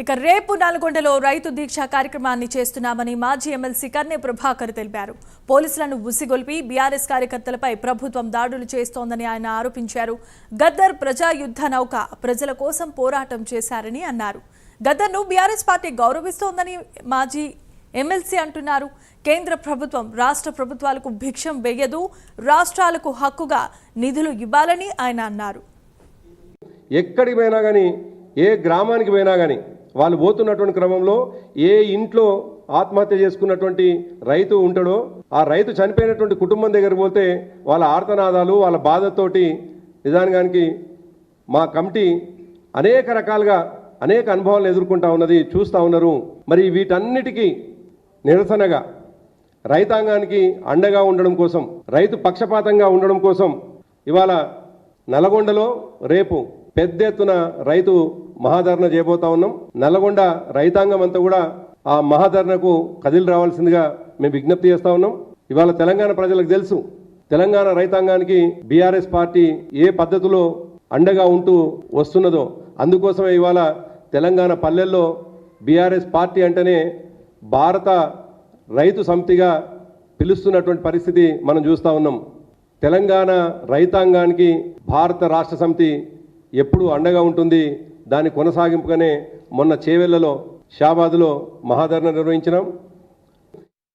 ఇక రేపు నల్గొండలో రైతు దీక్ష కార్యక్రమాన్ని చేస్తున్నామని మాజీ ఎమ్మెల్సీ కన్నె ప్రభాకర్ తెలిపారు. పోలీసులను ఉసిగొల్పి బీఆర్ఎస్ కార్యకర్తలపై ప్రభుత్వం దాడులు చేస్తోందని ఆయన ఆరోపించారు. గద్దర్ ప్రజా యుద్ధ నౌక ప్రజల కోసం పోరాటం చేశారని అన్నారు. గద్దర్ను బీఆర్ఎస్ పార్టీ గౌరవిస్తోందని మాజీ ఎమ్మెల్సీ అంటున్నారు. కేంద్ర ప్రభుత్వం రాష్ట్ర ప్రభుత్వాలకు భిక్షం వేయదు రాష్ట్రాలకు హక్కుగా నిధులు ఇవ్వాలని ఆయన అన్నారు. ఎక్కడికి పోయినా కానీ ఏ గ్రామానికి పోయినా కానీ వాళ్ళు పోతున్నటువంటి క్రమంలో ఏ ఇంట్లో ఆత్మహత్య చేసుకున్నటువంటి రైతు ఉంటాడో ఆ రైతు చనిపోయినటువంటి కుటుంబం దగ్గర పోతే వాళ్ళ ఆర్తనాదాలు వాళ్ళ బాధతోటి నిజానికి మా కమిటీ అనేక రకాలుగా అనేక అనుభవాలు ఎదుర్కొంటా ఉన్నది చూస్తూ ఉన్నారు. మరి వీటన్నిటికీ నిరసనగా రైతాంగానికి అండగా ఉండడం కోసం రైతు పక్షపాతంగా ఉండడం కోసం ఇవాళ నల్గొండలో రేపు పెద్ద ఎత్తున రైతు మహాధరణ చేయబోతా ఉన్నాం. నల్గొండ రైతాంగం అంతా కూడా ఆ మహాధరణకు కదిలి రావాల్సిందిగా మేము విజ్ఞప్తి చేస్తా ఉన్నాం. ఇవాళ తెలంగాణ ప్రజలకు తెలుసు తెలంగాణ రైతాంగానికి బీఆర్ఎస్ పార్టీ ఏ పద్ధతిలో అండగా ఉంటూ వస్తున్నదో. అందుకోసమే ఇవాళ తెలంగాణ పల్లెల్లో బీఆర్ఎస్ పార్టీ అంటేనే భారత రైతు సమితిగా పిలుస్తున్నటువంటి పరిస్థితి మనం చూస్తూ ఉన్నాం. తెలంగాణ రైతాంగానికి భారత రాష్ట్ర సమితి ఎప్పుడు అండగా ఉంటుంది. దాని కొనసాగింపుగానే మొన్న చేవెళ్ళలో షాబాద్లో మహాధరణ నిర్వహించినాం.